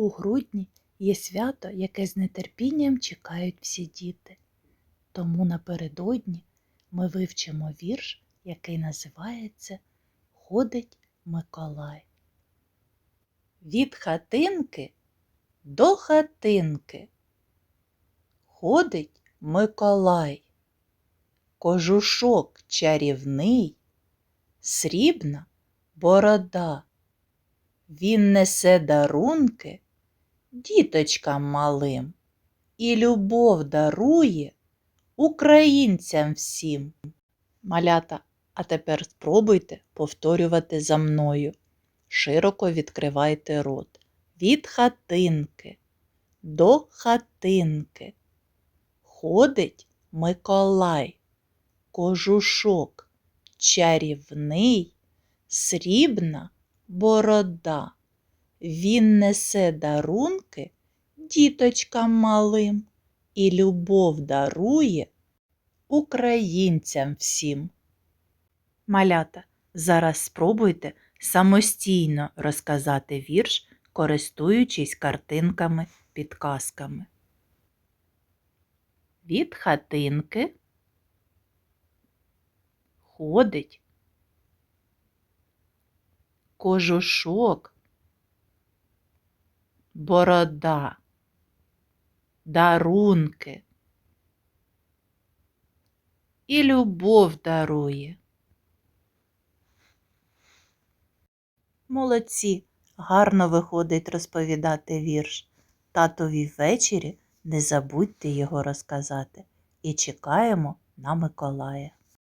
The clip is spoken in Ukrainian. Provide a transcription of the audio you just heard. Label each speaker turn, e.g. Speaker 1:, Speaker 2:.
Speaker 1: У грудні є свято, яке з нетерпінням чекають всі діти. Тому напередодні ми вивчимо вірш, який називається Ходить Миколай. Від хатинки до хатинки ходить Миколай, кожушок чарівний, срібна борода. Він несе дарунки діточкам малим і любов дарує українцям всім. Малята, а тепер спробуйте повторювати за мною. Широко відкривайте рот. Від хатинки до хатинки. Ходить Миколай, кожушок чарівний, срібна борода. Він несе дарунки діточкам малим і любов дарує українцям всім. Малята, зараз спробуйте самостійно розказати вірш, користуючись картинками підказками. Від хатинки ходить кожушок, борода, дарунки і любов дарує. Молодці, гарно виходить розповідати вірш. Татові ввечері не забудьте його розказати і чекаємо на Миколая.